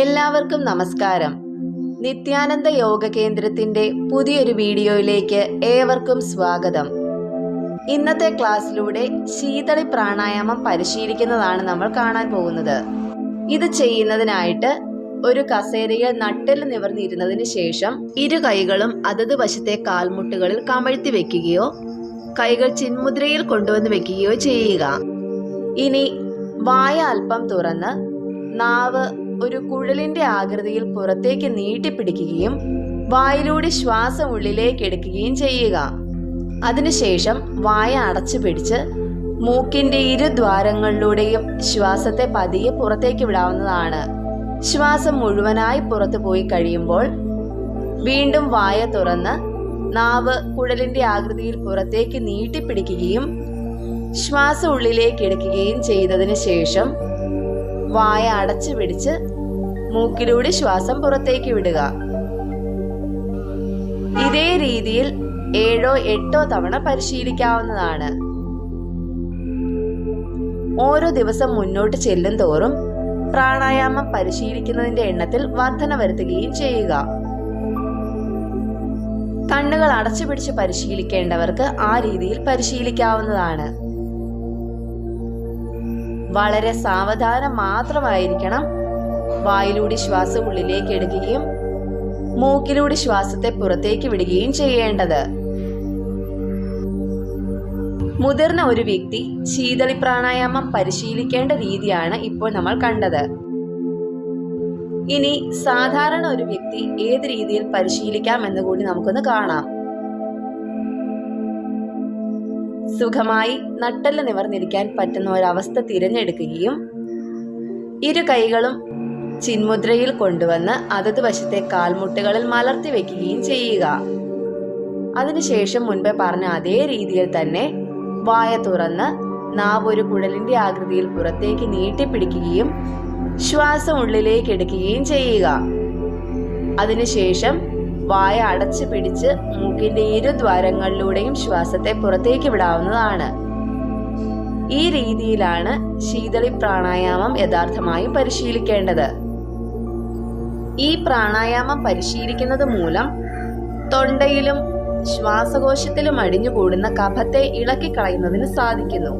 എല്ലാവർക്കും നമസ്കാരം. നിത്യാനന്ദ യോഗ കേന്ദ്രത്തിന്റെ പുതിയൊരു വീഡിയോയിലേക്ക് ഏവർക്കും സ്വാഗതം. ഇന്നത്തെ ക്ലാസ്സിലൂടെ ശീതളി പ്രാണായാമം പരിശീലിക്കുന്നതാണ് നമ്മൾ കാണാൻ പോകുന്നത്. ഇത് ചെയ്യുന്നതിനായിട്ട് ഒരു കസേരയിൽ നട്ടിൽ നിവർന്നിരുന്നതിന് ശേഷം ഇരു കൈകളും അതത് വശത്തെ കാൽമുട്ടുകളിൽ കമഴ്ത്തി വെക്കുകയോ കൈകൾ ചിന്മുദ്രയിൽ കൊണ്ടുവന്ന് വെക്കുകയോ ചെയ്യുക. ഇനി വായ അല്പം തുറന്ന് നാവ് ഒരു കുഴലിന്റെ ആകൃതിയിൽ പുറത്തേക്ക് നീട്ടിപ്പിടിക്കുകയും വായിലൂടെ ശ്വാസം ഉള്ളിലേക്ക് എടുക്കുകയും ചെയ്യുക. അതിനുശേഷം വായ അടച്ചു പിടിച്ച് മൂക്കിന്റെ ഇരുദ്വാരങ്ങളിലൂടെയും ശ്വാസത്തെ പതിയെ പുറത്തേക്ക് വിടാവുന്നതാണ്. ശ്വാസം മുഴുവനായി പുറത്തു പോയി കഴിയുമ്പോൾ വീണ്ടും വായ തുറന്ന് നാവ് കുഴലിന്റെ ആകൃതിയിൽ പുറത്തേക്ക് നീട്ടിപ്പിടിക്കുകയും ശ്വാസം ഉള്ളിലേക്ക് എടുക്കുകയും ചെയ്തതിനു ശേഷം വായ അടച്ചു പിടിച്ച് മൂക്കിലൂടെ ശ്വാസം പുറത്തേക്ക് വിടുക. ഇതേ രീതിയിൽ ഏഴോ എട്ടോ തവണ പരിശീലിക്കാവുന്നതാണ്. ഓരോ ദിവസം മുന്നോട്ട് ചെല്ലും തോറും പ്രാണായാമം പരിശീലിക്കുന്നതിന്റെ എണ്ണത്തിൽ വർധന വരുത്തുകയും ചെയ്യുക. കണ്ണുകൾ അടച്ചു പിടിച്ച് പരിശീലിക്കേണ്ടവർക്ക് ആ രീതിയിൽ പരിശീലിക്കാവുന്നതാണ്. വളരെ സാവധാനം മാത്രമായിരിക്കണം. വായിലൂടെ ശ്വാസം ഉള്ളിലേക്ക് എടുക്കുകയും മൂക്കിലൂടെ ശ്വാസത്തെ പുറത്തേക്ക് വിടുകയും ചെയ്യേണ്ടത്. മുതിർന്ന ഒരു വ്യക്തി ശീതളി പ്രാണായാമം പരിശീലിക്കേണ്ട രീതിയാണ് ഇപ്പോൾ നമ്മൾ കണ്ടത്. ഇനി സാധാരണ ഒരു വ്യക്തി ഏത് രീതിയിൽ പരിശീലിക്കാം എന്ന് കൂടി നമുക്കൊന്ന് കാണാം. സുഖമായി നട്ടൽ നിവർന്നിരിക്കാൻ പറ്റുന്ന ഒരവസ്ഥ തിരഞ്ഞെടുക്കുകയും ഇരു കൈകളും ചിന്മുദ്രയിൽ കൊണ്ടുവന്ന് അതത് വശത്തെ കാൽമുട്ടുകളിൽ മലർത്തി വെക്കുകയും ചെയ്യുക. അതിനുശേഷം മുൻപേ പറഞ്ഞ അതേ രീതിയിൽ തന്നെ വായ തുറന്ന് നാവ് ഒരു കുഴലിന്റെ ആകൃതിയിൽ പുറത്തേക്ക് നീട്ടിപ്പിടിക്കുകയും ശ്വാസം ഉള്ളിലേക്ക് എടുക്കുകയും ചെയ്യുക. അതിനുശേഷം വായ അടച്ചു പിടിച്ച് മൂക്കിന്റെ ഇരുദ്വാരങ്ങളിലൂടെയും ശ്വാസത്തെ പുറത്തേക്ക് വിടാവുന്നതാണ്. ഈ രീതിയിലാണ് ശീതളി പ്രാണായാമം യഥാർത്ഥമായും പരിശീലിക്കേണ്ടത്. ഈ പ്രാണായാമം പരിശീലിക്കുന്നത് മൂലം തൊണ്ടയിലും ശ്വാസകോശത്തിലും അടിഞ്ഞുകൂടുന്ന കഫത്തെ ഇളക്കി ഇളക്കിക്കളയുന്നതിന് സാധിക്കുന്നു.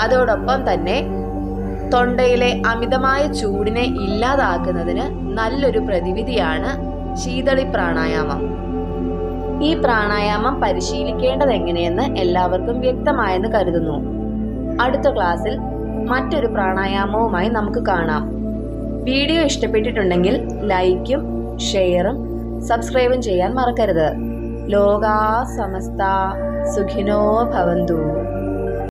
അതോടൊപ്പം തന്നെ തൊണ്ടയിലെ അമിതമായ ചൂടിനെ ഇല്ലാതാക്കുന്നതിന് നല്ലൊരു പ്രതിവിധിയാണ് ശീതളി പ്രാണായാമം ഈ പ്രാണായാമം പരിശീലിക്കേണ്ടത് എങ്ങനെയെന്ന് എല്ലാവർക്കും വ്യക്തമായെന്ന് കരുതുന്നു. അടുത്ത ക്ലാസ്സിൽ മറ്റൊരു പ്രാണായാമവുമായി നമുക്ക് കാണാം. വീഡിയോ ഇഷ്ടപ്പെട്ടിട്ടുണ്ടെങ്കിൽ ലൈക്കും ഷെയറും സബ്സ്ക്രൈബും ചെയ്യാൻ മറക്കരുത്. ലോകാ സമസ്ത സുഖിനോ ഭവന്തു.